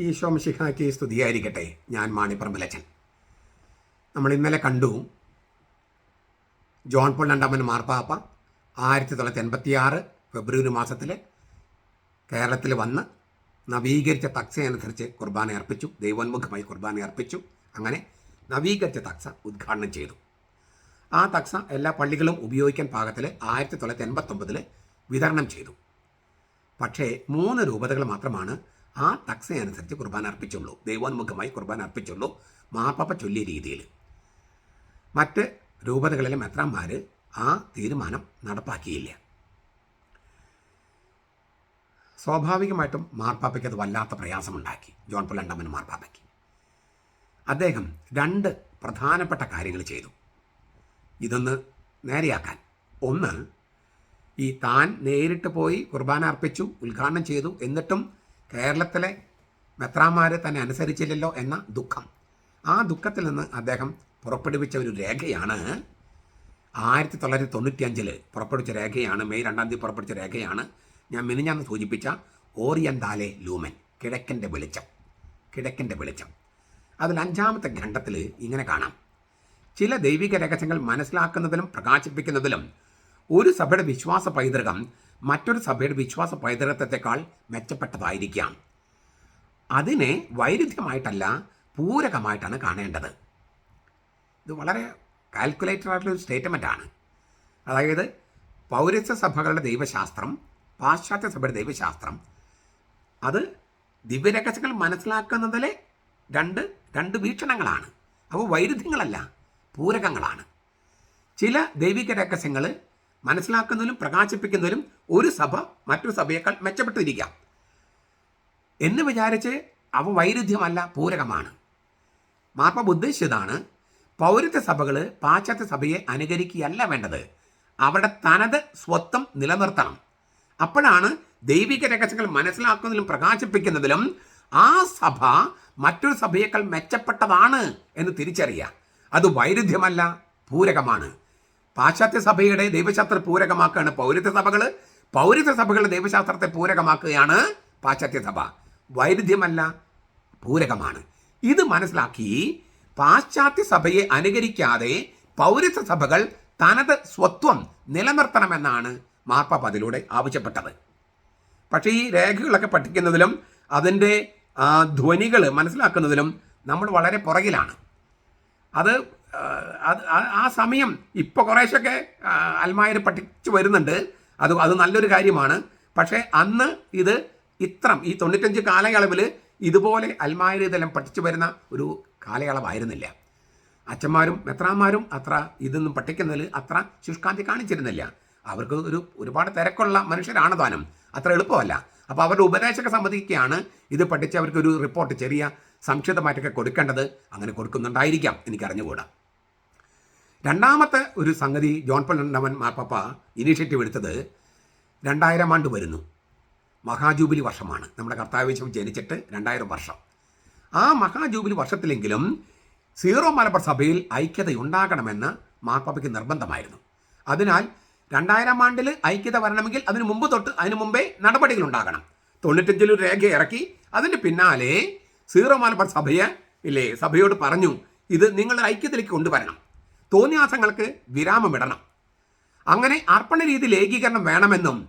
ഈശോ മിഷിഹാക്കി സ്തുതിയായിരിക്കട്ടെ. ഞാൻ മാണിപ്പറമ്പിലച്ചൻ. നമ്മൾ ഇന്നലെ കണ്ടു. ജോൺ പോൾ രണ്ടാമൻ മാർപ്പാപ്പ ആയിരത്തി തൊള്ളായിരത്തി എൺപത്തി ആറ് ഫെബ്രുവരി മാസത്തിൽ കേരളത്തിൽ വന്ന് നവീകരിച്ച തക്സയനുസരിച്ച് കുർബാന അർപ്പിച്ചു. ദൈവോന്മുഖമായി കുർബാന അർപ്പിച്ചു. അങ്ങനെ നവീകരിച്ച തക്സ ഉദ്ഘാടനം ചെയ്തു. ആ തക്സ എല്ലാ പള്ളികളും ഉപയോഗിക്കാൻ പാകത്തിൽ ആയിരത്തി തൊള്ളായിരത്തി എൺപത്തൊമ്പതിൽ വിതരണം ചെയ്തു. പക്ഷേ മൂന്ന് രൂപതകൾ മാത്രമാണ് ആ തക്സ അനുസരിച്ച് കുർബാന അർപ്പിച്ചുള്ളൂ. ദൈവോന്മുഖമായി കുർബാന അർപ്പിച്ചുള്ളൂ. മാപ്പാപ്പ ചൊല്ലിയ രീതിയിൽ. മറ്റ് രൂപതകളിലെ മെത്രാന്മാർ ആ തീരുമാനം നടപ്പാക്കിയില്ല. സ്വാഭാവികമായിട്ടും മാർപ്പാപ്പയ്ക്ക് അത് വല്ലാത്ത പ്രയാസമുണ്ടാക്കി. ജോൺ പോൾ രണ്ടാമൻ മാർപ്പാപ്പയ്ക്ക്. അദ്ദേഹം രണ്ട് പ്രധാനപ്പെട്ട കാര്യങ്ങൾ ചെയ്തു. ഇതൊന്ന് നേരെയാക്കാൻ. ഒന്ന് ഈ താൻ നേരിട്ട് പോയി കുർബാന അർപ്പിച്ചു ഉദ്ഘാടനം ചെയ്തു എന്നിട്ടും കേരളത്തിലെ മെത്രാമാരെ തന്നെ അനുസരിച്ചില്ലല്ലോ എന്ന ദുഃഖം. ആ ദുഃഖത്തിൽ നിന്ന് അദ്ദേഹം പുറപ്പെടുവിച്ച ഒരു രേഖയാണ് ആയിരത്തി തൊള്ളായിരത്തി തൊണ്ണൂറ്റി അഞ്ചിൽ പുറപ്പെടുവിച്ച രേഖയാണ് മെയ് രണ്ടാം തീയതി പുറപ്പെടുവിച്ച രേഖയാണ് ഞാൻ മിനിഞ്ഞാന്ന് സൂചിപ്പിച്ച ഓറിയന്താലെ ലൂമൻ കിഴക്കന്റെ വെളിച്ചം കിഴക്കന്റെ വെളിച്ചം. അതിൽ അഞ്ചാമത്തെ ഖണ്ഡത്തിൽ ഇങ്ങനെ കാണാം. ചില ദൈവിക രഹസ്യങ്ങൾ മനസ്സിലാക്കുന്നതിലും പ്രകാശിപ്പിക്കുന്നതിലും ഒരു സഭയുടെ വിശ്വാസ പൈതൃകം മറ്റൊരു സഭയുടെ വിശ്വാസ പൈതൃകത്തെക്കാൾ മെച്ചപ്പെട്ടതായിരിക്കാം. അതിനെ വൈരുദ്ധ്യമായിട്ടല്ല പൂരകമായിട്ടാണ് കാണേണ്ടത്. ഇത് വളരെ കാൽക്കുലേറ്റഡ് ആയിട്ടുള്ള ഒരു സ്റ്റേറ്റ്മെന്റ് ആണ്. അതായത് പൗരസ്യ സഭകളുടെ ദൈവശാസ്ത്രം പാശ്ചാത്യ സഭയുടെ ദൈവശാസ്ത്രം അത് ദിവ്യരഹസ്യങ്ങൾ മനസ്സിലാക്കുന്നതിലെ രണ്ട് രണ്ട് വീക്ഷണങ്ങളാണ്. അവ വൈരുദ്ധ്യങ്ങളല്ല പൂരകങ്ങളാണ്. ചില ദൈവിക രഹസ്യങ്ങൾ മനസ്സിലാക്കുന്നതിലും പ്രകാശിപ്പിക്കുന്നതിലും ഒരു സഭ മറ്റൊരു സഭയേക്കാൾ മെച്ചപ്പെട്ടിരിക്കാം. എന്ന് വിചാരിച്ച് അവ വൈരുദ്ധ്യമല്ല പൂരകമാണ്. മാർപ്പ ഉദ്ദേശിച്ചതാണ് പൗരത്വ സഭകൾ പാശ്ചാത്യ സഭയെ അനുകരിക്കുകയല്ല വേണ്ടത്. അവരുടെ തനത് സ്വത്വം നിലനിർത്തണം. അപ്പോഴാണ് ദൈവിക രഹസ്യങ്ങൾ മനസ്സിലാക്കുന്നതിലും പ്രകാശിപ്പിക്കുന്നതിലും ആ സഭ മറ്റൊരു സഭയേക്കാൾ മെച്ചപ്പെട്ടതാണ് എന്ന് തിരിച്ചറിയുക. അത് വൈരുദ്ധ്യമല്ല പൂരകമാണ്. പാശ്ചാത്യ സഭയുടെ ദൈവശാസ്ത്ര പൂരകമാക്കുകയാണ് പൗരത്വ സഭകൾ പൗരത്വ സഭകളുടെ ദൈവശാസ്ത്രത്തെ പൂരകമാക്കുകയാണ് പാശ്ചാത്യ സഭ വൈരുദ്ധ്യമല്ല പൂരകമാണ്. ഇത് മനസ്സിലാക്കി പാശ്ചാത്യ സഭയെ അനുകരിക്കാതെ പൗരത്വ സഭകൾ തനത് സ്വത്വം നിലനിർത്തണമെന്നാണ് മാർപ്പാപ്പ അതിലൂടെ ആവശ്യപ്പെട്ടത്. പക്ഷേ ഈ രേഖകളൊക്കെ പഠിക്കുന്നതിലും അതിന്റെ ധ്വനികൾ മനസ്സിലാക്കുന്നതിലും നമ്മൾ വളരെ പുറകിലാണ്. അത് ആ, സമയം ഇപ്പോൾ കുറേശ്ശൊക്കെ അൽമായർ പഠിച്ചു വരുന്നുണ്ട്. അത് അത് നല്ലൊരു കാര്യമാണ്. പക്ഷേ അന്ന് ഇത് ഇത്രം ഈ തൊണ്ണൂറ്റഞ്ച് കാലയളവിൽ ഇതുപോലെ അൽമായർ ഇതെല്ലാം പഠിച്ചു വരുന്ന ഒരു കാലയളവായിരുന്നില്ല. അച്ഛന്മാരും മെത്രാന്മാരും അത്ര ഇതൊന്നും പഠിക്കുന്നതിൽ അത്ര ശുഷ്കാന്തി കാണിച്ചിരുന്നില്ല. അവർക്ക് ഒരു ഒരുപാട് തിരക്കുള്ള മനുഷ്യരാണ് താനും. അത്ര എളുപ്പമല്ല. അപ്പോൾ അവരുടെ ഉപദേശക സമിതിക്കാണ് ഇത് പഠിച്ച് അവർക്കൊരു റിപ്പോർട്ട് ചെറിയ സംക്ഷിപ്തമായിട്ടൊക്കെ കൊടുക്കേണ്ടത്. അങ്ങനെ കൊടുക്കുന്നുണ്ടായിരിക്കാം. എനിക്കറിഞ്ഞുകൂടാ. രണ്ടാമത്തെ ഒരു സംഗതി ജോൺ പോൾ രണ്ടാമൻ മാർപ്പാപ്പ ഇനീഷ്യേറ്റീവ് എടുത്തത് രണ്ടായിരം ആണ്ട് വരുന്നു. മഹാജൂബിലി വർഷമാണ്. നമ്മുടെ കർത്താവേശം ജനിച്ചിട്ട് രണ്ടായിരം വർഷം. ആ മഹാജൂബിലി വർഷത്തിലെങ്കിലും സീറോ മലബാർ സഭയിൽ ഐക്യത ഉണ്ടാകണമെന്ന് മാർപ്പാപ്പയ്ക്ക് നിർബന്ധമായിരുന്നു. അതിനാൽ രണ്ടായിരം ആണ്ടിൽ ഐക്യത വരണമെങ്കിൽ അതിനു മുമ്പ് തൊട്ട് അതിനു മുമ്പേ നടപടികൾ ഉണ്ടാകണം. തൊണ്ണൂറ്റഞ്ചിൽ ഒരു രേഖ ഇറക്കി അതിന് പിന്നാലെ സീറോ മലബാർ സഭയെ ഇല്ലേ സഭയോട് പറഞ്ഞു ഇത് നിങ്ങളുടെ ഐക്യത്തിലേക്ക് കൊണ്ടുവരണം. തോന്നിയാസങ്ങൾക്ക് വിരാമമിടണം. അങ്ങനെ അർപ്പണ രീതിയിൽ ഏകീകരണം വേണമെന്നും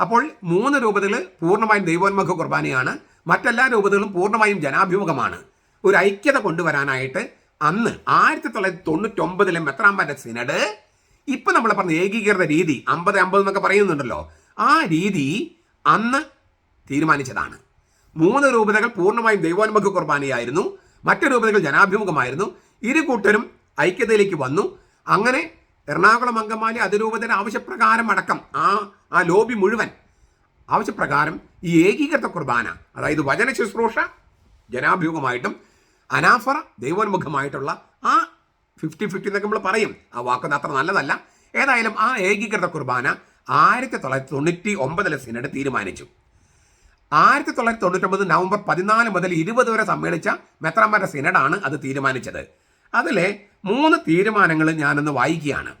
അപ്പോൾ മൂന്ന് രൂപതകൾ പൂർണമായും ദൈവോന്മുഖ കുർബാനയാണ് മറ്റെല്ലാ രൂപതകളും പൂർണമായും ജനാഭിമുഖമാണ്. ഒരു ഐക്യത കൊണ്ടുവരാനായിട്ട് അന്ന് ആയിരത്തി തൊള്ളായിരത്തി തൊണ്ണൂറ്റൊമ്പതിലെ മെത്രാമ്പാന്റെ സിനഡ് ഇപ്പൊ നമ്മൾ പറഞ്ഞ ഏകീകൃത രീതി അമ്പത് അമ്പത് എന്നൊക്കെ പറയുന്നുണ്ടല്ലോ ആ രീതി അന്ന് തീരുമാനിച്ചതാണ്. മൂന്ന് രൂപതകൾ പൂർണമായും ദൈവോന്മുഖ കുർബാനയായിരുന്നു മറ്റു രൂപതകൾ ജനാഭിമുഖമായിരുന്നു ഇരു കൂട്ടരും ഐക്യതയിലേക്ക് വന്നു. അങ്ങനെ എറണാകുളം അങ്കമാലി അതിരൂപതയുടെ ആവശ്യപ്രകാരം അടക്കം ആ ആ ലോബി മുഴുവൻ ആവശ്യപ്രകാരം ഈ ഏകീകൃത കുർബാന അതായത് വചന ശുശ്രൂഷ ജനാഭിമുഖമായിട്ടും അനാഫറ ദൈവോന്മുഖമായിട്ടുള്ള ആ ഫിഫ്റ്റി ഫിഫ്റ്റി എന്നൊക്കെ നമ്മൾ പറയും. ആ വാക്കൊന്നും അത്ര നല്ലതല്ല. ഏതായാലും ആ ഏകീകൃത കുർബാന ആയിരത്തി തൊള്ളായിരത്തി തൊണ്ണൂറ്റി ഒമ്പതിലെ സിനഡ് തീരുമാനിച്ചു. ആയിരത്തി തൊള്ളായിരത്തി തൊണ്ണൂറ്റൊമ്പത് നവംബർ പതിനാല് മുതൽ ഇരുപത് വരെ സമ്മേളിച്ച മെത്രാമാരുടെ സിനഡാണ് അത് തീരുമാനിച്ചത്. അതിലെ മൂന്ന് തീരുമാനങ്ങൾ ഞാനൊന്ന് വായിക്കുകയാണ്.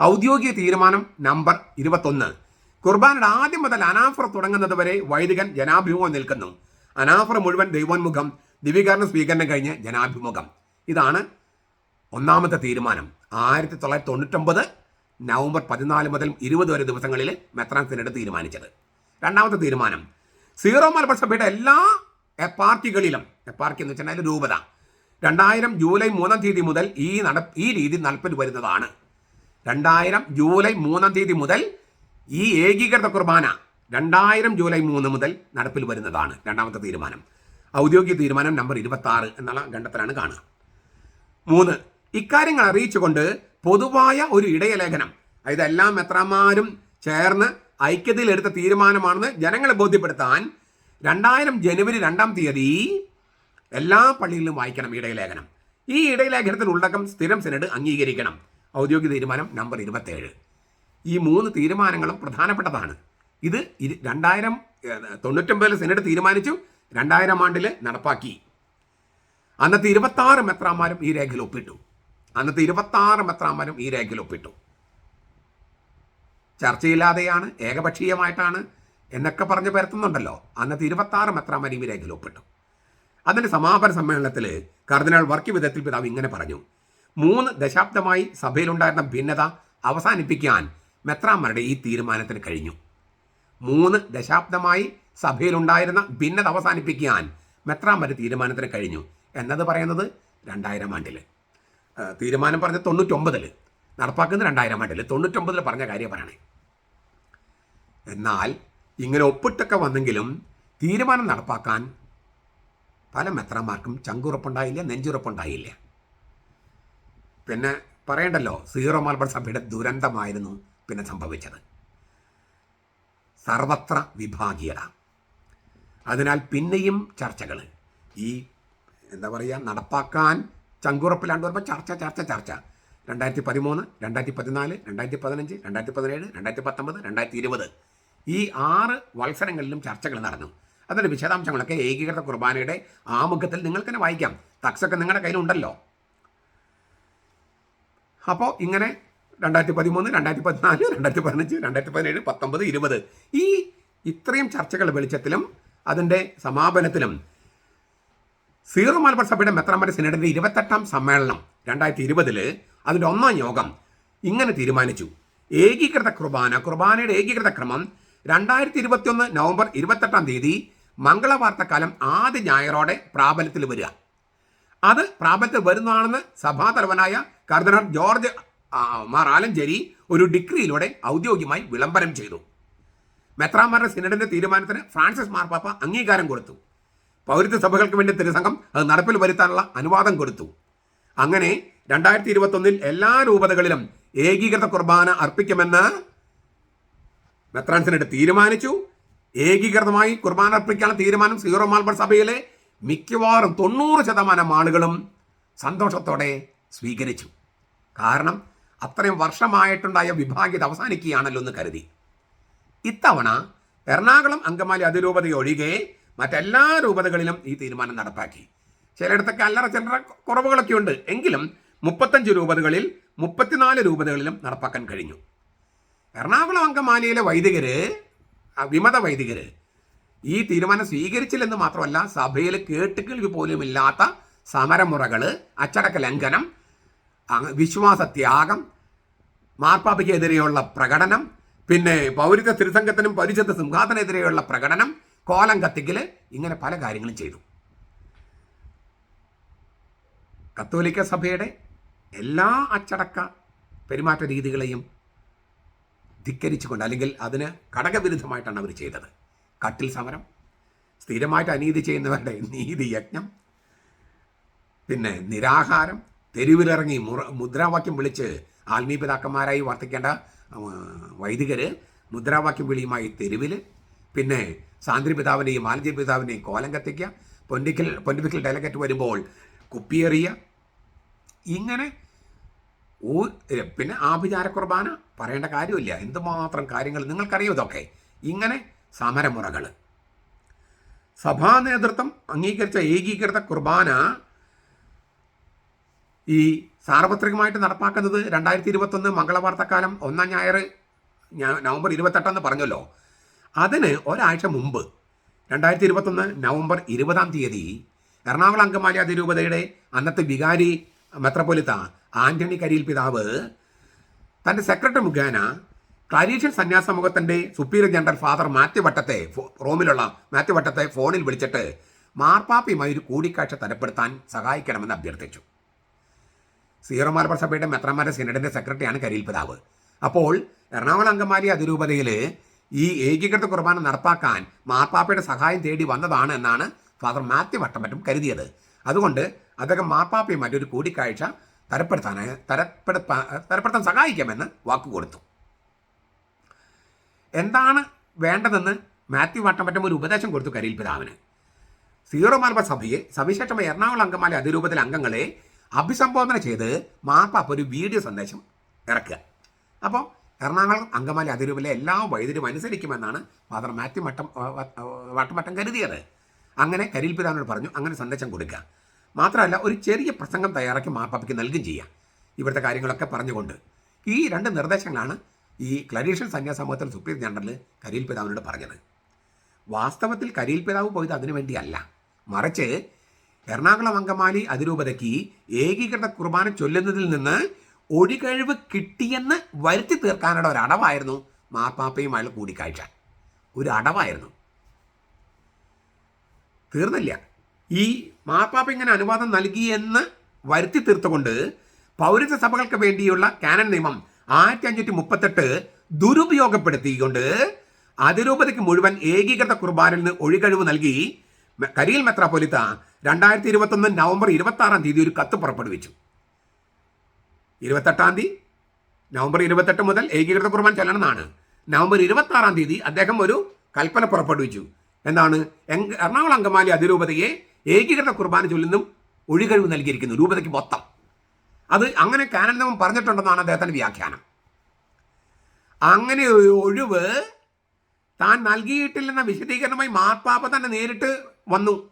ഔദ്യോഗിക തീരുമാനം നമ്പർ ഇരുപത്തൊന്ന്. കുർബാനയുടെ ആദ്യം മുതൽ അനാഫർ തുടങ്ങുന്നത് വരെ വൈദികൻ ജനാഭിമുഖം നിൽക്കുന്നു. അനാഫർ മുഴുവൻ ദൈവോന്മുഖം ദിവീകരണ സ്വീകരണം കഴിഞ്ഞ് ജനാഭിമുഖം. ഇതാണ് ഒന്നാമത്തെ തീരുമാനം. ആയിരത്തി തൊള്ളായിരത്തി തൊണ്ണൂറ്റൊമ്പത് നവംബർ പതിനാല് മുതൽ ഇരുപത് വരെ ദിവസങ്ങളിൽ മെത്രാൻ തീരുമാനിച്ചത്. രണ്ടാമത്തെ തീരുമാനം. സീറോ മലബാർ സഭയുടെ എല്ലാ എപ്പാർക്കികളിലും എപ്പാർക്കി എന്ന് അതിന്റെ രൂപത രണ്ടായിരം ജൂലൈ മൂന്നാം തീയതി മുതൽ ഈ നട ഈ രീതി നടപ്പിൽ വരുന്നതാണ്. രണ്ടായിരം ജൂലൈ മൂന്നാം തീയതി മുതൽ ഈ ഏകീകൃത കുർബാന രണ്ടായിരം ജൂലൈ മൂന്ന് മുതൽ നടപ്പിൽ വരുന്നതാണ്. രണ്ടാമത്തെ തീരുമാനം. ഔദ്യോഗിക തീരുമാനം നമ്പർ ഇരുപത്തി എന്നുള്ള ഖണ്ഡത്തിലാണ് കാണുക. മൂന്ന് ഇക്കാര്യങ്ങൾ അറിയിച്ചുകൊണ്ട് പൊതുവായ ഒരു ഇടയലേഖനം അതായത് എല്ലാ മെത്രാന്മാരും ചേർന്ന് ഐക്യതയിൽ എടുത്ത തീരുമാനമാണെന്ന് ജനങ്ങളെ ബോധ്യപ്പെടുത്താൻ രണ്ടായിരം ജനുവരി രണ്ടാം തീയതി എല്ലാ പള്ളികളിലും വായിക്കണം ഇടയലേഖനം. ഈ ഇടയലേഖനത്തിൽ ഉള്ളടക്കം സ്ഥിരം സെനഡ് അംഗീകരിക്കണം. ഔദ്യോഗിക തീരുമാനം നമ്പർ ഇരുപത്തേഴ് ഈ മൂന്ന് തീരുമാനങ്ങളും പ്രധാനപ്പെട്ടതാണ്. ഇത് രണ്ടായിരം തൊണ്ണൂറ്റൊമ്പതിൽ സെനഡ് തീരുമാനിച്ചു രണ്ടായിരം ആണ്ടിൽ നടപ്പാക്കി. അന്നത്തെ ഇരുപത്തി ആറ് മെത്രാന്മാരും ഈ രേഖയിൽ ഒപ്പിട്ടു. അന്നത്തെ ഇരുപത്തി ആറ് മെത്രാന്മാരും ഈ രേഖയിൽ ഒപ്പിട്ടു. ചർച്ചയില്ലാതെയാണ് ഏകപക്ഷീയമായിട്ടാണ് എന്നൊക്കെ പറഞ്ഞ് പരത്തുന്നുണ്ടല്ലോ. അന്നത്തെ ഇരുപത്തി ആറ് മെത്രാന്മാരും ഈ രേഖയിൽ ഒപ്പിട്ടു. അതിന്റെ സമാപന സമ്മേളനത്തിൽ കർദിനാൾ വർക്കി വിധത്തിൽ പിതാവ് ഇങ്ങനെ പറഞ്ഞു. മൂന്ന് ദശാബ്ദമായി സഭയിലുണ്ടായിരുന്ന ഭിന്നത അവസാനിപ്പിക്കാൻ മെത്രാമാരുടെ ഈ തീരുമാനത്തിന് കഴിഞ്ഞു. മൂന്ന് ദശാബ്ദമായി സഭയിലുണ്ടായിരുന്ന ഭിന്നത അവസാനിപ്പിക്കാൻ മെത്രാമാരുടെ തീരുമാനത്തിന് കഴിഞ്ഞു. എന്നത് പറയുന്നത് രണ്ടായിരം ആണ്ടിൽ തീരുമാനം പറഞ്ഞ തൊണ്ണൂറ്റൊമ്പതിൽ നടപ്പാക്കുന്ന രണ്ടായിരം ആണ്ടിൽ തൊണ്ണൂറ്റൊമ്പതിൽ പറഞ്ഞ കാര്യം പറയണേ എന്നാൽ ഇങ്ങനെ ഒപ്പിട്ടൊക്കെ വന്നെങ്കിലും തീരുമാനം നടപ്പാക്കാൻ പല മെത്രമാർക്കും ചങ്കുറപ്പുണ്ടായില്ല നെഞ്ചുറപ്പുണ്ടായില്ല. പിന്നെ പറയണ്ടല്ലോ സീറോ മലബാർ സഭയുടെ ദുരന്തമായിരുന്നു പിന്നെ സംഭവിച്ചത്. സർവത്ര വിഭാഗീയത. അതിനാൽ പിന്നെയും ചർച്ചകൾ. ഈ എന്താ പറയുക നടപ്പാക്കാൻ ചങ്കുറപ്പിലാണ്ട് വരുമ്പോൾ ചർച്ച ചർച്ച ചർച്ച. രണ്ടായിരത്തി പതിമൂന്ന് രണ്ടായിരത്തി പതിനാല് രണ്ടായിരത്തി പതിനഞ്ച് രണ്ടായിരത്തി പതിനേഴ് രണ്ടായിരത്തി പത്തൊമ്പത് രണ്ടായിരത്തി ഇരുപത് ഈ ആറ് വത്സരങ്ങളിലും ചർച്ചകൾ നടന്നു. അതിന്റെ വിശദാംശങ്ങളൊക്കെ ഏകീകൃത കുർബാനയുടെ ആമുഖത്തിൽ നിങ്ങൾക്ക് തന്നെ വായിക്കാം. തക്സൊക്കെ നിങ്ങളുടെ കയ്യിലുണ്ടല്ലോ. അപ്പോൾ ഇങ്ങനെ രണ്ടായിരത്തി പതിമൂന്ന് രണ്ടായിരത്തി പതിനാല് രണ്ടായിരത്തി പതിനഞ്ച് രണ്ടായിരത്തി പതിനേഴ് പത്തൊമ്പത് ഇരുപത് ഈ ഇത്രയും ചർച്ചകൾ വെളിച്ചത്തിലും അതിന്റെ സമാപനത്തിലും സീറോ മലബാർ സഭയുടെ മെത്രാമര സിനഡിന്റെ ഇരുപത്തെട്ടാം സമ്മേളനം രണ്ടായിരത്തി ഇരുപതിൽ അതിന്റെ ഒന്നാം യോഗം ഇങ്ങനെ തീരുമാനിച്ചു. ഏകീകൃത കുർബാന കുർബാനയുടെ ഏകീകൃത ക്രമം രണ്ടായിരത്തി ഇരുപത്തിയൊന്ന് നവംബർ ഇരുപത്തെട്ടാം തീയതി മംഗളവാർത്തക്കാലം ആദ്യ ഞായറോടെ പ്രാബല്യത്തിൽ വരിക. അത് പ്രാബല്യത്തിൽ വരുന്നതാണെന്ന് സഭാതലവനായ കർദിനാൾ ജോർജ് മാർ ആലഞ്ചേരി ഒരു ഡിഗ്രിയിലൂടെ ഔദ്യോഗികമായി വിളംബരം ചെയ്തു. മെത്രാമാരുടെ സിനഡിന്റെ തീരുമാനത്തിന് ഫ്രാൻസിസ് മാർപ്പാപ്പ അംഗീകാരം കൊടുത്തു. പൗരത്വ സഭകൾക്ക് വേണ്ടി തിരുസംഘം അത് നടപ്പിൽ വരുത്താനുള്ള അനുവാദം കൊടുത്തു. അങ്ങനെ രണ്ടായിരത്തി ഇരുപത്തൊന്നിൽ എല്ലാ രൂപതകളിലും ഏകീകൃത കുർബാന അർപ്പിക്കുമെന്ന് മെത്രാൻസിനെ തീരുമാനിച്ചു. ഏകീകൃതമായി കുർബാന അർപ്പിക്കാനുള്ള തീരുമാനം സീറോ മാൽബർ സഭയിലെ മിക്കവാറും തൊണ്ണൂറ് ശതമാനം ആളുകളും സന്തോഷത്തോടെ സ്വീകരിച്ചു. കാരണം അത്രയും വർഷമായിട്ടുണ്ടായ വിഭാഗ്യത അവസാനിക്കുകയാണല്ലോ എന്ന് കരുതി. ഇത്തവണ എറണാകുളം അങ്കമാലി അതിരൂപത ഒഴികെ മറ്റെല്ലാ രൂപതകളിലും ഈ തീരുമാനം നടപ്പാക്കി. ചിലയിടത്തൊക്കെ അല്ലറ ചില്ലറ കുറവുകളൊക്കെ ഉണ്ട്. എങ്കിലും മുപ്പത്തഞ്ച് രൂപതകളിൽ മുപ്പത്തിനാല് രൂപതകളിലും നടപ്പാക്കാൻ കഴിഞ്ഞു. എറണാകുളം അങ്കമാലിയിലെ വൈദികര് വിമത വൈദികര്. ഈ തീരുമാനം സ്വീകരിച്ചില്ലെന്ന് മാത്രമല്ല സഭയിൽ കേട്ടുകേൾവി പോലും പോലുമില്ലാത്ത സമരമുറകൾ അച്ചടക്ക ലംഘനം വിശ്വാസ വിശ്വാസത്യാഗം മാർപ്പാപ്പയ്ക്കെതിരെയുള്ള പ്രകടനം പിന്നെ പൗരിക തിരുസംഘത്തിനും പരിശുദ്ധ സിംഹാസനെതിരെയുള്ള പ്രകടനം കോലം കത്തിക്കൽ ഇങ്ങനെ പല കാര്യങ്ങളും ചെയ്തു. കത്തോലിക്ക സഭയുടെ എല്ലാ അച്ചടക്ക പെരുമാറ്റ രീതികളെയും ധിക്കരിച്ചുകൊണ്ട് അല്ലെങ്കിൽ അതിന് ഘടകവിരുദ്ധമായിട്ടാണ് അവർ ചെയ്തത്. കട്ടിൽ സമരം സ്ഥിരമായിട്ട് അനീതി ചെയ്യുന്നവരുടെ നീതി യജ്ഞം പിന്നെ നിരാഹാരം തെരുവിലിറങ്ങി മുറ മുദ്രാവാക്യം വിളിച്ച് ആത്മീയ പിതാക്കന്മാരായി വർത്തിക്കേണ്ട വൈദികർ മുദ്രാവാക്യം വിളിയുമായി തെരുവിൽ പിന്നെ സാന്ദ്രി പിതാവിനെയും ആലജി പിതാവിനെയും കോലം കത്തിക്കുക പൊന്നിക്കൽ പൊന്നിക്കൽ ഡെലഗറ്റ് വരുമ്പോൾ കുപ്പിയെറിയ ഇങ്ങനെ പിന്നെ ആഭിചാര കുർബാന പറയേണ്ട കാര്യമില്ല. എന്തുമാത്രം കാര്യങ്ങൾ നിങ്ങൾക്കറിയും ഇതൊക്കെ? ഇങ്ങനെ സമരമുറകൾ സഭാ നേതൃത്വം അംഗീകരിച്ച ഏകീകൃത കുർബാന ഈ സാർവത്രികമായിട്ട് നടപ്പാക്കുന്നത് രണ്ടായിരത്തി ഇരുപത്തൊന്ന് മംഗളവാർത്തക്കാലം ഒന്നാം ഞായർ നവംബർ ഇരുപത്തെട്ടെന്ന് പറഞ്ഞല്ലോ. അതിന് ഒരാഴ്ച മുമ്പ് രണ്ടായിരത്തി ഇരുപത്തൊന്ന് നവംബർ ഇരുപതാം തീയതി എറണാകുളം അങ്കമാലി അതിരൂപതയുടെ അന്നത്തെ വികാരി മെത്രപ്പൊലിത്ത ആന്റണി കരിയിൽ പിതാവ് തന്റെ സെക്രട്ടറി മുഖേന ക്ലാരീഷ്യൻ സന്യാസ സമൂഹത്തിന്റെ superior general father Mathew Vattathe റോമിലുള്ള Mathew വട്ടത്തെ ഫോണിൽ വിളിച്ചിട്ട് മാർപ്പാപ്പിയുമായി ഒരു കൂടിക്കാഴ്ച തരപ്പെടുത്താൻ സഹായിക്കണമെന്ന് അഭ്യർത്ഥിച്ചു. സീറോ മലബാർ സഭയുടെ മെത്രമാരുടെ സിനഡിന്റെ സെക്രട്ടറിയാണ് കരിയിൽ പിതാവ്. അപ്പോൾ എറണാകുളം അങ്കമാലി അതിരൂപതയിൽ ഈ ഏകീകൃത കുർബാന നടപ്പാക്കാൻ മാർപ്പാപ്പയുടെ സഹായം തേടി വന്നതാണ് എന്നാണ് ഫാദർ മാത്യു വട്ടമറ്റും കരുതിയത്. അതുകൊണ്ട് അദ്ദേഹം മാർപ്പാപ്പയുമായിട്ട് ഒരു കൂടിക്കാഴ്ച തരപ്പെടുത്താനായി തരപ്പെടുത്താൻ തരപ്പെടുത്താൻ സഹായിക്കാമെന്ന് വാക്ക് കൊടുത്തു. എന്താണ് വേണ്ടതെന്ന് മാത്യു വട്ടമറ്റം ഒരു ഉപദേശം കൊടുത്തു കരിയിൽ പിതാവിന്. സീറോ മലബാർ സഭയെ സവിശേഷമായ എറണാകുളം അങ്കമാലി അതിരൂപത്തിലെ അംഗങ്ങളെ അഭിസംബോധന ചെയ്ത് മാർപ്പാപ്പ ഒരു വീഡിയോ സന്ദേശം ഇറക്കുക. അപ്പോൾ എറണാകുളം അങ്കമാലി അതിരൂപത്തിലെ എല്ലാ വൈദ്യരും അനുസരിക്കുമെന്നാണ് ഫാദർ മാത്യു മട്ടം വട്ടമട്ടം കരുതിയത്. അങ്ങനെ കരിൽപിതാവിനോട് പറഞ്ഞു അങ്ങനെ സന്ദേശം കൊടുക്കുക. മാത്രമല്ല ഒരു ചെറിയ പ്രസംഗം തയ്യാറാക്കി മാർപ്പാപ്പയ്ക്ക് നൽകുകയും ചെയ്യാം. ഇവിടുത്തെ കാര്യങ്ങളൊക്കെ പറഞ്ഞുകൊണ്ട്. ഈ രണ്ട് നിർദ്ദേശങ്ങളാണ് ഈ ക്ലരീഷ്യൻ സന്യാസമൂഹത്തിൽ സുപ്രീം ജനറൽ കരീൽ പിതാവിനോട് പറഞ്ഞത്. വാസ്തവത്തിൽ കരിയിൽ പിതാവ് പോയത് അതിനു വേണ്ടിയല്ല. മറിച്ച് എറണാകുളം അങ്കമാലി അതിരൂപതയ്ക്ക് ഏകീകൃത കുർബാന ചൊല്ലുന്നതിൽ നിന്ന് ഒഴികഴിവ് കിട്ടിയെന്ന് വരുത്തി തീർക്കാനുള്ള ഒരു അടവായിരുന്നു മാപ്പാപ്പയുമായുള്ള കൂടിക്കാഴ്ച. ഒരു അടവായിരുന്നു. തീർന്നില്ല. ഈ മാർപ്പാപ്പ ഇങ്ങനെ അനുവാദം നൽകി നൽകിയെന്ന് വരുത്തി തീർത്തുകൊണ്ട് പൗരത്വ സഭകൾക്ക് വേണ്ടിയുള്ള കാനൻ നിയമം ആയിരത്തി അഞ്ഞൂറ്റി മുപ്പത്തെട്ട് ദുരുപയോഗപ്പെടുത്തിക്കൊണ്ട് അതിരൂപതയ്ക്ക് മുഴുവൻ ഏകീകൃത കുർബാനിൽ നിന്ന് ഒഴികഴിവ് നൽകി കരിയിൽ മെത്രാപ്പൊലിത്ത രണ്ടായിരത്തി ഇരുപത്തൊന്ന് നവംബർ ഇരുപത്തി ആറാം തീയതി ഒരു കത്ത് പുറപ്പെടുവിച്ചു. ഇരുപത്തെട്ടാം തീയതി നവംബർ ഇരുപത്തെട്ട് മുതൽ ഏകീകൃത കുർബാൻ ചെല്ലണമെന്നാണ്. നവംബർ ഇരുപത്തി ആറാം തീയതി അദ്ദേഹം ഒരു കൽപ്പന പുറപ്പെടുവിച്ചു. എന്താണ്? എറണാകുളം അങ്കമാലി അതിരൂപതയെ ഏകീകൃത കുർബാന ചൊല്ലുന്നും ഒഴികഴിവ് നൽകിയിരിക്കുന്നു രൂപതയ്ക്ക് മൊത്തം. അത് അങ്ങനെ കാനൻ നിയമം പറഞ്ഞിട്ടുണ്ടെന്നാണ് അദ്ദേഹത്തിന്റെ വ്യാഖ്യാനം. അങ്ങനെ ഒരു ഒഴിവ് താൻ നൽകിയിട്ടില്ലെന്ന വിശദീകരണമായി മാർപ്പാപ്പ തന്നെ നേരിട്ട് വന്നു.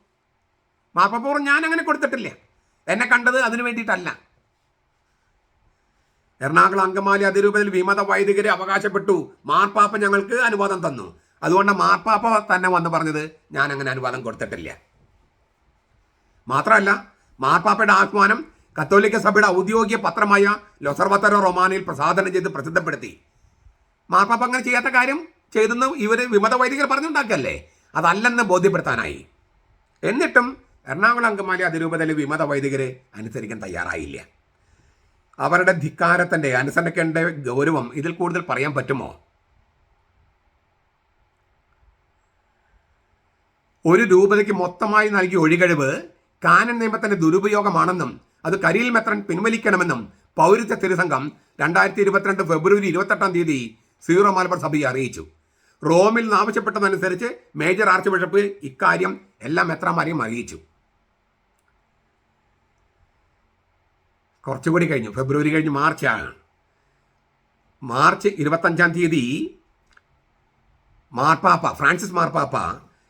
മാർപ്പാപ്പ പറഞ്ഞു ഞാൻ അങ്ങനെ കൊടുത്തിട്ടില്ല. എന്നെ കണ്ടത് അതിനു വേണ്ടിയിട്ടല്ല. എറണാകുളം അങ്കമാലി അതിരൂപതയിൽ വിമത വൈദികരെ അവകാശപ്പെട്ടു. മാർപ്പാപ്പ ഞങ്ങൾക്ക് അനുവാദം തന്നു. അതുകൊണ്ട് മാർപ്പാപ്പ തന്നെ വന്ന് പറഞ്ഞത് ഞാൻ അങ്ങനെ അനുവാദം കൊടുത്തിട്ടില്ല. മാത്രമല്ല മാർപ്പാപ്പയുടെ ആഹ്വാനം കത്തോലിക്ക സഭയുടെ ഔദ്യോഗിക പത്രമായ ലൊസർവത്തരോ റൊമാനിൽ പ്രസാദനം ചെയ്ത് പ്രസിദ്ധപ്പെടുത്തി. മാർപ്പാപ്പ അങ്ങനെ ചെയ്യാത്ത കാര്യം ചെയ്തെന്ന് ഇവർ വിമത വൈദികർ പറഞ്ഞുണ്ടാക്കല്ലേ? അതല്ലെന്ന് ബോധ്യപ്പെടുത്താനായി. എന്നിട്ടും എറണാകുളം അങ്കമാലി അതിരൂപതയിലെ വിമത വൈദികരെ അനുസരിക്കാൻ തയ്യാറായില്ല. അവരുടെ ധിക്കാരത്തിന്റെ അനുസരണക്കേണ്ട ഗൗരവം ഇതിൽ കൂടുതൽ പറയാൻ പറ്റുമോ? ഒരു രൂപതയ്ക്ക് മൊത്തമായി നൽകിയ ഒഴികഴിവ് കാനൻ നിയമത്തിന്റെ ദുരുപയോഗമാണെന്നും അത് കരിയിൽ മെത്രൻ പിൻവലിക്കണമെന്നും പൗരത്വ തിരുസംഘം രണ്ടായിരത്തി ഇരുപത്തിരണ്ട് ഫെബ്രുവരി ഇരുപത്തെട്ടാം തീയതി സീറോ മലബാർ സഭയെ അറിയിച്ചു. റോമിൽ നിന്ന് ആവശ്യപ്പെട്ടതനുസരിച്ച് മേജർ ആർച്ച് ബിഷപ്പ് ഇക്കാര്യം എല്ലാ മെത്രാമാരെയും അറിയിച്ചു. കുറച്ചുകൂടി കഴിഞ്ഞു. ഫെബ്രുവരി കഴിഞ്ഞ് മാർച്ച് ആണ് മാർച്ച് ഇരുപത്തഞ്ചാം തീയതി മാർപ്പാപ്പ ഫ്രാൻസിസ് മാർപ്പാപ്പ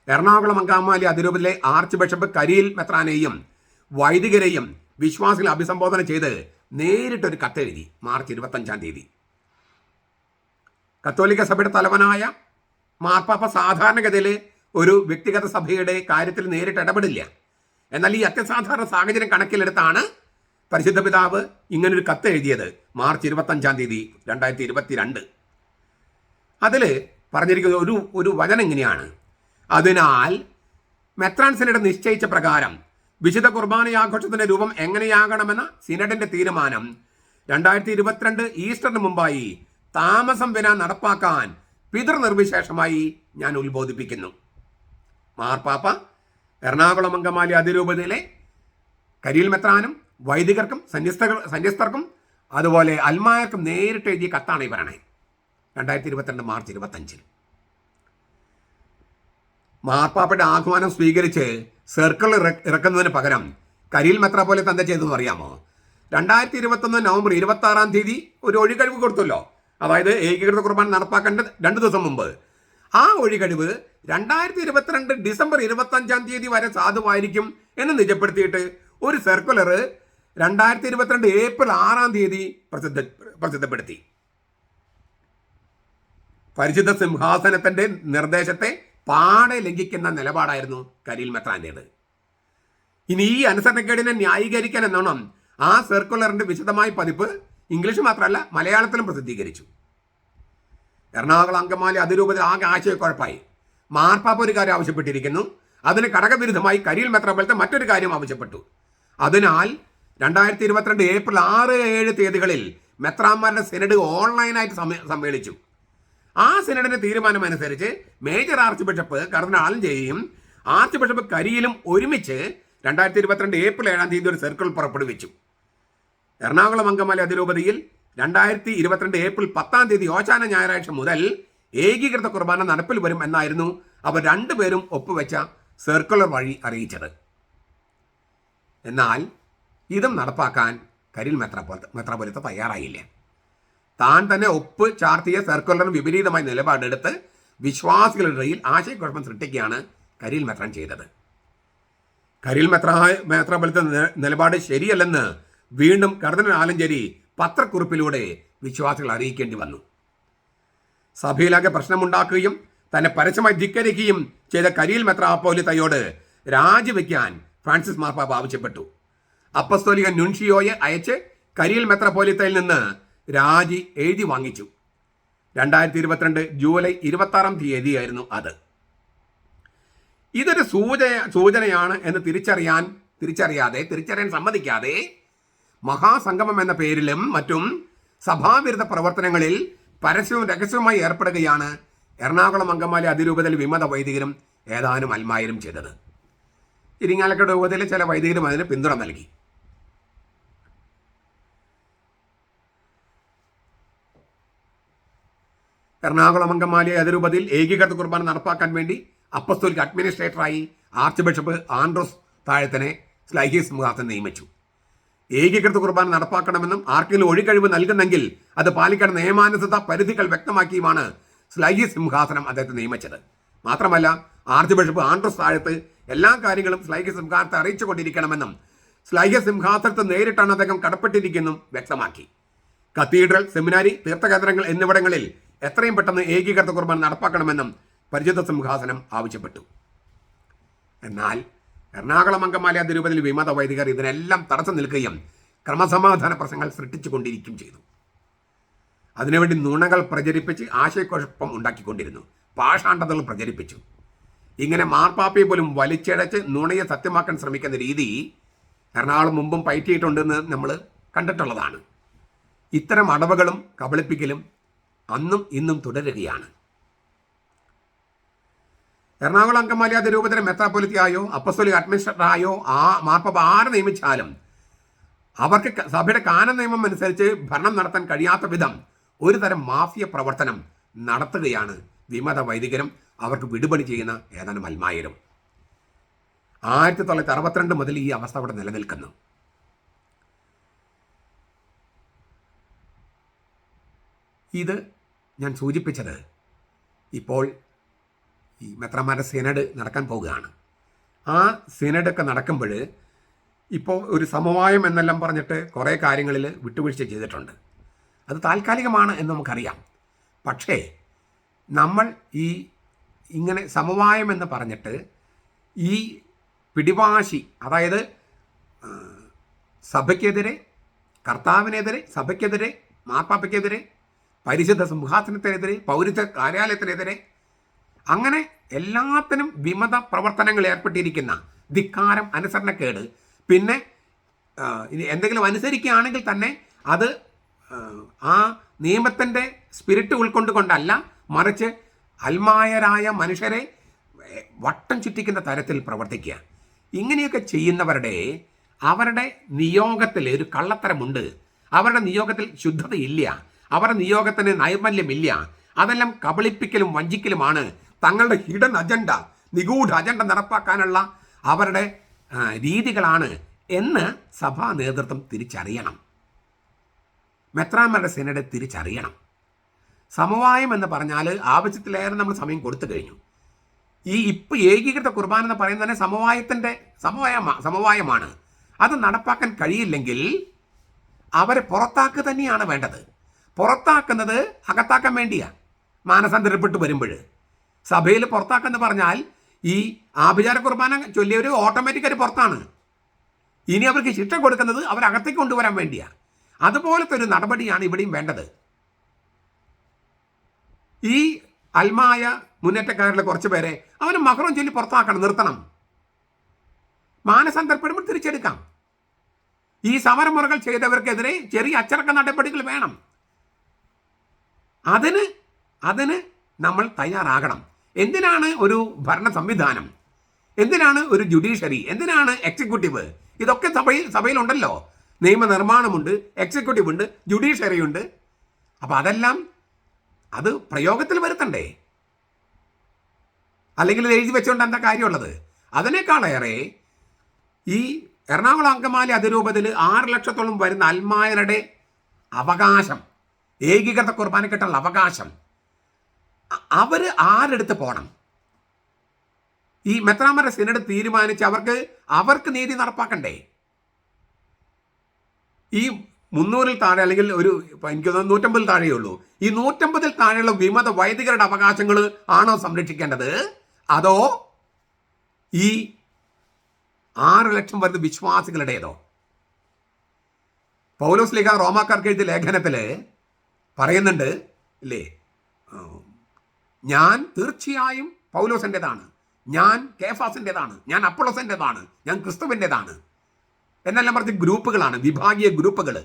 എറണാകുളം അങ്കാമാലി അതിരൂപത്തിലെ ആർച്ച് ബിഷപ്പ് കരിയിൽ മെത്രാനെയും വൈദികരെയും വിശ്വാസികളെ അഭിസംബോധന ചെയ്ത് നേരിട്ടൊരു കത്തെഴുതി മാർച്ച് ഇരുപത്തഞ്ചാം തീയതി. കത്തോലിക്ക സഭയുടെ തലവനായ മാർപ്പാപ്പ സാധാരണഗതിയിൽ ഒരു വ്യക്തിഗത സഭയുടെ കാര്യത്തിൽ നേരിട്ട് ഇടപെടില്ല. എന്നാൽ ഈ അത്യസാധാരണ സാഹചര്യം കണക്കിലെടുത്താണ് പരിശുദ്ധ പിതാവ് ഇങ്ങനൊരു കത്ത് എഴുതിയത് മാർച്ച് ഇരുപത്തഞ്ചാം തീയതി രണ്ടായിരത്തി ഇരുപത്തിരണ്ട്. അതിൽ പറഞ്ഞിരിക്കുന്ന ഒരു ഒരു വചനം ഇങ്ങനെയാണ്. അതിനാൽ മെത്രാൻ സിനഡ് നിശ്ചയിച്ച പ്രകാരം വിശുദ്ധ കുർബാനയാഘോഷത്തിന്റെ രൂപം എങ്ങനെയാകണമെന്ന സിനഡിന്റെ തീരുമാനം രണ്ടായിരത്തി ഇരുപത്തിരണ്ട് ഈസ്റ്ററിന് മുമ്പായി താമസം വിന നടപ്പാക്കാൻ പിതൃനിർവിശേഷമായി ഞാൻ ഉത്ബോധിപ്പിക്കുന്നു. മാർപ്പാപ്പ എറണാകുളം അങ്കമാലി അതിരൂപതയിലെ കരിയിൽ മെത്രാനും വൈദികർക്കും സന്യസ്തകൾ സന്യസ്തർക്കും അതുപോലെ അൽമായർക്കും നേരിട്ട് എഴുതിയ കത്താണ് ഈ പറയണേ. രണ്ടായിരത്തി ഇരുപത്തിരണ്ട് മാർച്ച് ഇരുപത്തഞ്ചിൽ മാർപ്പാപ്പയുടെ ആഹ്വാനം സ്വീകരിച്ച് സർക്കിൾ ഇറ- ഇറക്കുന്നതിന് പകരം കരിയിൽ മെത്ര പോലെ തന്നെ ചെയ്തെന്ന് അറിയാമോ? രണ്ടായിരത്തി ഇരുപത്തൊന്ന് നവംബർ ഇരുപത്തി ആറാം തീയതി ഒരു ഒഴികഴിവ് കൊടുത്തല്ലോ. അതായത് ഏകീകൃത കുർബാന നടപ്പാക്കേണ്ട രണ്ട് ദിവസം മുമ്പ്. ആ ഒഴികഴിവ് രണ്ടായിരത്തി ഇരുപത്തിരണ്ട് ഡിസംബർ ഇരുപത്തഞ്ചാം തീയതി വരെ സാധുവായിരിക്കും എന്ന് നിജപ്പെടുത്തിയിട്ട് ഒരു സർക്കുലർ രണ്ടായിരത്തി ഇരുപത്തിരണ്ട് ഏപ്രിൽ ആറാം തീയതി പ്രസിദ്ധ പ്രസിദ്ധപ്പെടുത്തി. പരിശുദ്ധ സിംഹാസനത്തിന്റെ നിർദ്ദേശത്തെ പാടെ ലംഘിക്കുന്ന നിലപാടായിരുന്നു കരീൽ മെത്രാന്റേത്. ഇനി ഈ അനുസരണക്കേടിനെ ന്യായീകരിക്കാൻ എന്നോണം ആ സർക്കുലറിന്റെ വിശദമായ പതിപ്പ് ഇംഗ്ലീഷ് മാത്രമല്ല മലയാളത്തിലും പ്രസിദ്ധീകരിച്ചു. എറണാകുളം അങ്കമാലി അതിരൂപത്തിൽ ആകെ ആശയക്കുഴപ്പായി. മാർപ്പാപ്പ ഒരു കാര്യം ആവശ്യപ്പെട്ടിരിക്കുന്നു. അതിന് ഘടകവിരുദ്ധമായി കരിയിൽ മെത്രാപോലത്തെ മറ്റൊരു കാര്യം ആവശ്യപ്പെട്ടു. അതിനാൽ രണ്ടായിരത്തി ഇരുപത്തിരണ്ട് ഏപ്രിൽ ആറ് ഏഴ് തീയതികളിൽ മെത്രാന്മാരുടെ സെനഡ് ഓൺലൈനായിട്ട് സമ്മേ- സമ്മേളിച്ചു. ആ സെനഡിന്റെ തീരുമാനമനുസരിച്ച് മേജർ ആർച്ച് ബിഷപ്പ് കർദിനാളും ചെയ്യും ആർച്ച് ബിഷപ്പ് കരിയിലും ഒരുമിച്ച് രണ്ടായിരത്തി ഇരുപത്തിരണ്ട് ഏപ്രിൽ ഏഴാം തീയതി ഒരു സർക്കിൾ പുറപ്പെടുവിച്ചു. എറണാകുളം അങ്കമാലി അതിരൂപതയിൽ രണ്ടായിരത്തി ഇരുപത്തിരണ്ട് ഏപ്രിൽ പത്താം തീയതി ഓശാന ഞായറാഴ്ച മുതൽ ഏകീകൃത കുർബാന നടപ്പിൽ വരും എന്നായിരുന്നു അവർ രണ്ടുപേരും ഒപ്പുവെച്ച സർക്കുലർ വഴി അറിയിച്ചത്. എന്നാൽ ഇതും നടപ്പാക്കാൻ കരിൽ മെത്രാപോല മെത്രാപോലത്തെ തയ്യാറായില്ല. താൻ തന്നെ ഒപ്പ് ചാർത്തിയ സർക്കുലറിന് വിപരീതമായ നിലപാടെടുത്ത് വിശ്വാസികളുടെ ഇടയിൽ ആശയക്കുഴപ്പം സൃഷ്ടിക്കുകയാണ് കരിൽ മെത്രാൻ ചെയ്തത്. കരിൽ മെത്ര മെത്രാപോലത്തെ നിലപാട് ശരിയല്ലെന്ന് വീണ്ടും കർദന ആലഞ്ചേരി പത്രക്കുറിപ്പിലൂടെ വിശ്വാസികൾ അറിയിക്കേണ്ടി വന്നു. സഭയിലാകെ പ്രശ്നമുണ്ടാക്കുകയും തന്നെ പരസ്യമായി ധിക്കരിക്കുകയും ചെയ്ത കരിയിൽ മെത്രാപ്പോലിത്തയോട് രാജിവെക്കാൻ ഫ്രാൻസിസ് മാർപ്പാപ്പ് ആവശ്യപ്പെട്ടു. അപ്പസ്തോലിക നുൻഷിയോയെ അയച്ച് കരിയിൽ മെത്രാപ്പോലിത്തയിൽ നിന്ന് രാജി എഴുതി വാങ്ങിച്ചു. രണ്ടായിരത്തി ഇരുപത്തിരണ്ട് ജൂലൈ ഇരുപത്തി ആറാം തീയതിയായിരുന്നു അത്. ഇതൊരു സൂചന സൂചനയാണ് എന്ന് തിരിച്ചറിയാൻ തിരിച്ചറിയാതെ തിരിച്ചറിയാൻ സമ്മതിക്കാതെ മഹാസംഗമം എന്ന പേരിലും മറ്റും സഭാവിരുദ്ധ പ്രവർത്തനങ്ങളിൽ പരസ്യവും രഹസ്യവുമായി ഏർപ്പെടുകയാണ് എറണാകുളം അങ്കമാലി അതിരൂപതയിൽ വിമത വൈദികരും ഏതാനും അൽമായരും ചെയ്തത്. ഇരിങ്ങാലക്കുട രൂപതയിലെ ചില വൈദികരും അതിന് പിന്തുണ നൽകി. എറണാകുളം അങ്കമാലി അതിരൂപതയിൽ ഏകീകൃത കുർബാന നടപ്പാക്കാൻ വേണ്ടി അപ്പസ്തോലിക് അഡ്മിനിസ്ട്രേറ്ററായി ആർച്ച് ബിഷപ്പ് ആൻഡ്രോസ് താഴത്തിനെ സ്ലൈഹീസ് സിംഹാസൻ നിയമിച്ചു. ഏകീകൃത കുർബാന നടപ്പാക്കണമെന്നും ആർക്കെങ്കിലും ഒഴികഴിവ് നൽകുന്നെങ്കിൽ അത് പാലിക്കേണ്ട നിയമാനുസൃത പരിധികൾ വ്യക്തമാക്കിയുമാണ് സ്ലൈഹി സിംഹാസനം അദ്ദേഹത്തെ നിയമിച്ചത്. മാത്രമല്ല ആർച്ച് ബിഷപ്പ് ആൻഡ്രോസ് താഴത്ത് എല്ലാ കാര്യങ്ങളും സ്ലൈഹി സിംഹാസനത്തെ അറിയിച്ചു കൊണ്ടിരിക്കണമെന്നും സ്ലൈഹ്യ സിംഹാസനത്തെ നേരിട്ടാണ് അദ്ദേഹം കടപ്പെട്ടിരിക്കുന്നതും വ്യക്തമാക്കി. കത്തീഡ്രൽ സെമിനാരി തീർത്ഥകേന്ദ്രങ്ങൾ എന്നിവിടങ്ങളിൽ എത്രയും പെട്ടെന്ന് ഏകീകൃത കുർബാന നടപ്പാക്കണമെന്നും പരിചിത സിംഹാസനം ആവശ്യപ്പെട്ടു. എന്നാൽ എറണാകുളം അങ്കമാലി അതിരൂപതയിൽ വിമത വൈദികർ ഇതിനെല്ലാം തടസ്സം നിൽക്കുകയും ക്രമസമാധാന പ്രശ്നങ്ങൾ സൃഷ്ടിച്ചുകൊണ്ടിരിക്കുകയും ചെയ്തു. അതിനുവേണ്ടി നുണകൾ പ്രചരിപ്പിച്ച് ആശയക്കുഴപ്പം ഉണ്ടാക്കിക്കൊണ്ടിരുന്നു. പാഷാണ്ടതകൾ പ്രചരിപ്പിച്ചു. ഇങ്ങനെ മാർപ്പാപ്പയെ പോലും വലിച്ചടച്ച് നുണയെ സത്യമാക്കാൻ ശ്രമിക്കുന്ന രീതി എറണാകുളം മുമ്പും പയറ്റിയിട്ടുണ്ടെന്ന് നമ്മൾ കണ്ടിട്ടുള്ളതാണ്. ഇത്തരം അടവുകളും കബളിപ്പിക്കലും അന്നും ഇന്നും തുടരുകയാണ്. എറണാകുളം അങ്കമാലി മെത്രാപൊലിത്തിയായോ മെത്രാപ്പൊലിത്തിയായോ അഡ്മിനിസ്ട്രേറ്റർ അഡ്മിനിസ്ട്രേറ്ററായോ ആ മാർപ്പാപ്പ ആരെ നിയമിച്ചാലും അവർക്ക് സഭയുടെ കാന നിയമം അനുസരിച്ച് ഭരണം നടത്താൻ കഴിയാത്ത വിധം ഒരു തരം മാഫിയ പ്രവർത്തനം നടത്തുകയാണ് വിമത വൈദികരും അവർക്ക് വിടുപണി ചെയ്യുന്ന ഏതാനും അൽമായരും. ആയിരത്തി തൊള്ളായിരത്തി അറുപത്തിരണ്ട് മുതൽ ഈ അവസ്ഥ അവിടെ നിലനിൽക്കുന്നു. ഇത് ഞാൻ സൂചിപ്പിച്ചത് ഇപ്പോൾ ഈ മെത്രമാരുടെ സിനഡ് നടക്കാൻ പോവുകയാണ്. ആ സിനഡൊക്കെ നടക്കുമ്പോൾ ഇപ്പോൾ ഒരു സമവായം എന്നെല്ലാം പറഞ്ഞിട്ട് കുറേ കാര്യങ്ങളിൽ വിട്ടുവീഴ്ച ചെയ്തിട്ടുണ്ട്. അത് താൽക്കാലികമാണ് എന്ന് നമുക്കറിയാം. പക്ഷേ നമ്മൾ ഈ ഇങ്ങനെ സമവായം എന്ന് പറഞ്ഞിട്ട് ഈ പിടിവാശി അതായത് സഭയ്ക്കെതിരെ കർത്താവിനെതിരെ സഭയ്ക്കെതിരെ മാർപ്പാപ്പയ്ക്കെതിരെ പരിശുദ്ധ സിംഹാസനത്തിനെതിരെ പൗരത്വ കാര്യാലയത്തിനെതിരെ അങ്ങനെ എല്ലാത്തിനും വിമത പ്രവർത്തനങ്ങൾ ഏർപ്പെട്ടിരിക്കുന്ന ധിക്കാരം അനുസരണക്കേട്. പിന്നെ ഇനി എന്തെങ്കിലും അനുസരിക്കുകയാണെങ്കിൽ തന്നെ അത് ആ, നിയമത്തിന്റെ സ്പിരിറ്റ് ഉൾക്കൊണ്ടുകൊണ്ടല്ല മറിച്ച് അൽമായരായ മനുഷ്യരെ വട്ടം ചുറ്റിക്കുന്ന തരത്തിൽ പ്രവർത്തിക്കുക. ഇങ്ങനെയൊക്കെ ചെയ്യുന്നവരുടെ അവരുടെ നിയോഗത്തിൽ ഒരു കള്ളത്തരമുണ്ട്. അവരുടെ നിയോഗത്തിൽ ശുദ്ധതയില്ല. അവരുടെ നിയോഗത്തിന് നൈർമല്യമില്ല. അതെല്ലാം കബളിപ്പിക്കലും വഞ്ചിക്കലുമാണ്. തങ്ങളുടെ ഹിഡൻ അജണ്ട നിഗൂഢ അജണ്ട നടപ്പാക്കാനുള്ള അവരുടെ രീതികളാണ് എന്ന് സഭാ നേതൃത്വം തിരിച്ചറിയണം. മെത്രാമരുടെ സെനഡ് തിരിച്ചറിയണം. സമവായം എന്ന് പറഞ്ഞാൽ ആവശ്യത്തിലേറെ നമ്മൾ സമയം കൊടുത്തു കഴിഞ്ഞു. ഈ ഇപ്പം ഏകീകൃത കുർബാന എന്ന് പറയുന്നത് തന്നെ സമവായത്തിന്റെ സമവായ സമവായമാണ്. അത് നടപ്പാക്കാൻ കഴിയില്ലെങ്കിൽ അവരെ പുറത്താക്കുക തന്നെയാണ് വേണ്ടത്. പുറത്താക്കുന്നത് അകത്താക്കാൻ വേണ്ടിയാണ് മാനസാന്തരപ്പെട്ട് വരുമ്പോൾ സഭയിൽ പുറത്താക്കെന്ന് പറഞ്ഞാൽ ഈ ആഭിചാര കുർബാന ചൊല്ലിയവർ ഓട്ടോമാറ്റിക്കായിട്ട് പുറത്താണ്. ഇനി അവർക്ക് ശിക്ഷ കൊടുക്കുന്നത് അവരകത്തേക്ക് കൊണ്ടുവരാൻ വേണ്ടിയാണ് അതുപോലത്തെ ഒരു നടപടിയാണ് ഇവിടെയും വേണ്ടത്. ഈ അൽമായ മുന്നേറ്റക്കാരിലെ കുറച്ച് പേരെ അവന് മഹറം ചൊല്ലി പുറത്താക്കണം നിർത്തണം. മാനസാന്തരപ്പെടുമ്പോൾ തിരിച്ചെടുക്കാം. ഈ സമരമുറകൾ ചെയ്തവർക്കെതിരെ ചെറിയ അച്ചടക്ക നടപടികൾ വേണം. അതിന് അതിന് നമ്മൾ തയ്യാറാകണം. എന്തിനാണ് ഒരു ഭരണ സംവിധാനം? എന്തിനാണ് ഒരു ജുഡീഷ്യറി എന്തിനാണ് എക്സിക്യൂട്ടീവ് ഇതൊക്കെ സഭയിൽ സഭയിലുണ്ടല്ലോ. നിയമനിർമ്മാണമുണ്ട് എക്സിക്യൂട്ടീവ് ഉണ്ട് ജുഡീഷ്യറി ഉണ്ട്. അപ്പോൾ അതെല്ലാം അത് പ്രയോഗത്തിൽ വരുത്തണ്ടേ? അല്ലെങ്കിൽ എഴുതി വെച്ചുകൊണ്ട് എന്താ കാര്യമുള്ളത്? അതിനേക്കാളേറെ ഈ എറണാകുളം അങ്കമാലി അതിരൂപതയിൽ ആറ് ലക്ഷത്തോളം വരുന്ന അൽമായരുടെ അവകാശം ഏകീകൃത കുർബാനക്കെട്ടുള്ള അവകാശം. അവർ ആരെടുത്ത് പോകണം ഈ മെത്രാമര സിനഡ് തീരുമാനിച്ച് അവർക്ക് അവർക്ക് നീതി നടപ്പാക്കണ്ടേ? ഈ മുന്നൂറിൽ താഴെ അല്ലെങ്കിൽ ഒരു എനിക്ക് തോന്നുന്നു നൂറ്റമ്പതിൽ താഴെയേ ഉള്ളൂ ഈ നൂറ്റമ്പതിൽ താഴെയുള്ള വിമത വൈദികരുടെ അവകാശങ്ങൾ ആണോ സംരക്ഷിക്കേണ്ടത്? അതോ ഈ ആറ് ലക്ഷം വരുന്ന വിശ്വാസികളുടേതോ? പൗലോസ് ലേഖ റോമാക്കാർക്ക് എഴുതിയ ലേഖനത്തിൽ പറയുന്നുണ്ട് ഇല്ലേ? ഞാൻ തീർച്ചയായും പൗലോസിന്റെതാണ്. ഞാൻ കേഫാസിന്റെതാണ്. ഞാൻ അപ്പോളോസിന്റെതാണ്. ഞാൻ ക്രിസ്തുവിന്റെതാണ്. എന്നെല്ലാം പറഞ്ഞ് ഗ്രൂപ്പുകളാണ് വിഭാഗീയ ഗ്രൂപ്പുകൾ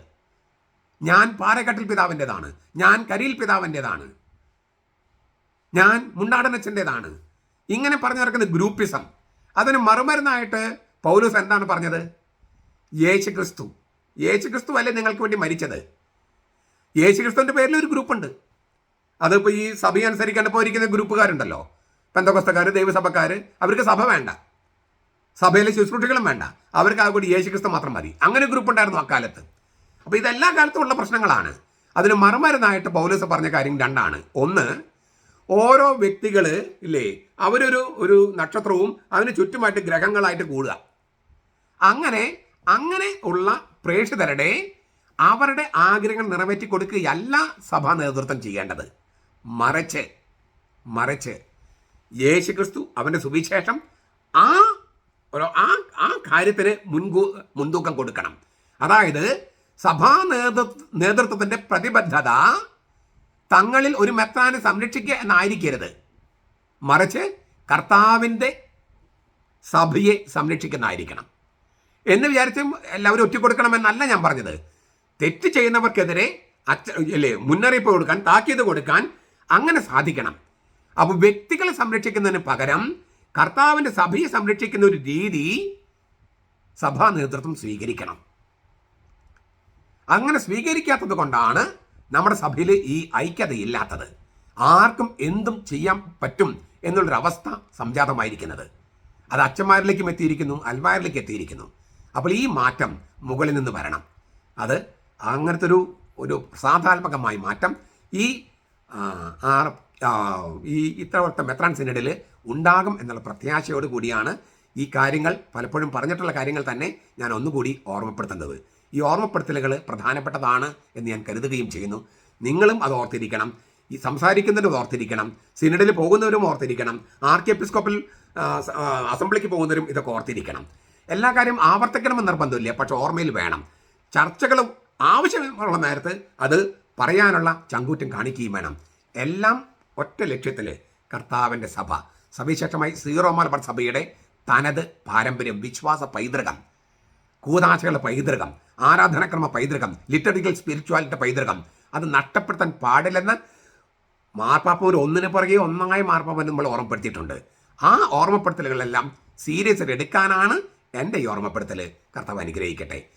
ഞാൻ പാറക്കട്ടിൽ പിതാവിന്റെതാണ്. ഞാൻ കരിയിൽ പിതാവിന്റെതാണ്. ഞാൻ മുണ്ടാടനച്ചന്റെതാണ് ഇങ്ങനെ പറഞ്ഞു നടക്കുന്ന ഗ്രൂപ്പിസം. അതിന് മറുമരുന്നായിട്ട് പൗലൂസ് എന്താണ് പറഞ്ഞത്? യേശു ക്രിസ്തു യേശു ക്രിസ്തു അല്ലേ നിങ്ങൾക്ക് വേണ്ടി മരിച്ചത്? യേശു ക്രിസ്തുവിന്റെ പേരിൽ ഒരു ഗ്രൂപ്പുണ്ട് അതിപ്പോൾ ഈ സഭയെ അനുസരിക്കാണ്ട് പോയിരിക്കുന്ന ഗ്രൂപ്പുകാരുണ്ടല്ലോ. പെന്തകൊസ്തക്കാർ ദൈവസഭക്കാർ അവർക്ക് സഭ വേണ്ട. സഭയിലെ ശുശ്രൂഷകളും വേണ്ട. അവർക്ക് ആ കൂടി യേശുക്രിസ്തു മാത്രം മതി. അങ്ങനെ ഒരു ഗ്രൂപ്പ് ഉണ്ടായിരുന്നു അക്കാലത്ത്. അപ്പോൾ ഇതെല്ലാ കാലത്തും ഉള്ള പ്രശ്നങ്ങളാണ്. അതിന് മറുമരുന്നായിട്ട് പൗലോസ് പറഞ്ഞ കാര്യം രണ്ടാണ്. ഒന്ന് ഓരോ വ്യക്തികൾ ഇല്ലേ അവരൊരു ഒരു നക്ഷത്രവും അതിന് ചുറ്റുമായിട്ട് ഗ്രഹങ്ങളായിട്ട് കൂടുക. അങ്ങനെ അങ്ങനെ ഉള്ള പ്രേക്ഷിതരുടെ അവരുടെ ആഗ്രഹങ്ങൾ നിറവേറ്റി കൊടുക്കുകയല്ല സഭാ നേതൃത്വം ചെയ്യേണ്ടത്. മറിച്ച് മറിച്ച് യേശുക്രിസ്തു അവന്റെ സുവിശേഷം ആ ആ ആ കാര്യത്തിന് മുൻകൂ മുൻതൂക്കം കൊടുക്കണം. അതായത് സഭാ നേതൃ നേതൃത്വത്തിന്റെ പ്രതിബദ്ധത തങ്ങളിൽ ഒരു മെത്രാനെ സംരക്ഷിക്കുക എന്നായിരിക്കരുത്. മറിച്ച് കർത്താവിന്റെ സഭയെ സംരക്ഷിക്കുന്നതായിരിക്കണം. എന്ന് വിചാരിച്ചും എല്ലാവരും ഒറ്റക്കൊടുക്കണമെന്നല്ല ഞാൻ പറഞ്ഞത്. തെറ്റ് ചെയ്യുന്നവർക്കെതിരെ അച്ച അല്ലേ മുന്നറിയിപ്പ് കൊടുക്കാൻ താക്കീത് കൊടുക്കാൻ അങ്ങനെ സാധിക്കണം. അപ്പോൾ വ്യക്തികളെ സംരക്ഷിക്കുന്നതിന് പകരം കർത്താവിന്റെ സഭയെ സംരക്ഷിക്കുന്ന ഒരു രീതി സഭാ നേതൃത്വം സ്വീകരിക്കണം. അങ്ങനെ സ്വീകരിക്കാത്തത് കൊണ്ടാണ് നമ്മുടെ സഭയിൽ ഈ ഐക്യതയില്ലാത്തത്. ആർക്കും എന്തും ചെയ്യാൻ പറ്റും എന്നുള്ളൊരവസ്ഥ സംജാതമായിരിക്കുന്നത്. അത് അച്ഛന്മാരിലേക്കും എത്തിയിരിക്കുന്നു അൽമാരിലേക്ക് എത്തിയിരിക്കുന്നു. അപ്പോൾ ഈ മാറ്റം മുകളിൽ നിന്ന് വരണം. അത് അങ്ങനത്തെ ഒരു ഒരു സാധാത്മകമായ മാറ്റം ഈ ഈ ഇത്തവണത്തെ മെത്രാൻ സിനഡിൽ ഉണ്ടാകും എന്നുള്ള പ്രത്യാശയോട് കൂടിയാണ് ഈ കാര്യങ്ങൾ പലപ്പോഴും പറഞ്ഞിട്ടുള്ള കാര്യങ്ങൾ തന്നെ ഞാൻ ഒന്നുകൂടി ഓർമ്മപ്പെടുത്തുന്നത്. ഈ ഓർമ്മപ്പെടുത്തലുകൾ പ്രധാനപ്പെട്ടതാണ് എന്ന് ഞാൻ കരുതുകയും ചെയ്യുന്നു. നിങ്ങളും അത് ഓർത്തിരിക്കണം. ഈ സംസാരിക്കുന്നവരും ഓർത്തിരിക്കണം. സിനഡിൽ പോകുന്നവരും ഓർത്തിരിക്കണം. ആർ കെ എപ്പിസ്കോപ്പിൽ അസംബ്ലിക്ക് പോകുന്നവരും ഇതൊക്കെ ഓർത്തിരിക്കണം. എല്ലാ കാര്യം ആവർത്തിക്കണമെന്ന് നിർബന്ധമില്ല പക്ഷെ ഓർമ്മയിൽ വേണം. ചർച്ചകൾ ആവശ്യമുള്ള നേരത്ത് അത് പറയാനുള്ള ചങ്കൂറ്റം കാണിക്കുകയും വേണം. എല്ലാം ഒറ്റ ലക്ഷ്യത്തിൽ കർത്താവിന്റെ സഭ. സവിശേഷമായി സീറോ മലബാർ സഭയുടെ തനത് പാരമ്പര്യം വിശ്വാസ പൈതൃകം കൂതാശകളുടെ പൈതൃകം ആരാധനക്രമ പൈതൃകം ലിറ്ററിക്കൽ സ്പിരിച്വാലിറ്റി പൈതൃകം. അത് നഷ്ടപ്പെടുത്താൻ പാടില്ലെന്ന് ഒരു ഒന്നിന് പുറകെ ഒന്നായി മാർപ്പാപ്പ നമ്മൾ ഓർമ്മപ്പെടുത്തിയിട്ടുണ്ട്. ആ ഓർമ്മപ്പെടുത്തലുകളെല്ലാം സീരിയസ് എടുക്കാനാണ് എന്റെ ഈ ഓർമ്മപ്പെടുത്തൽ കർത്താവ് അനുഗ്രഹിക്കട്ടെ.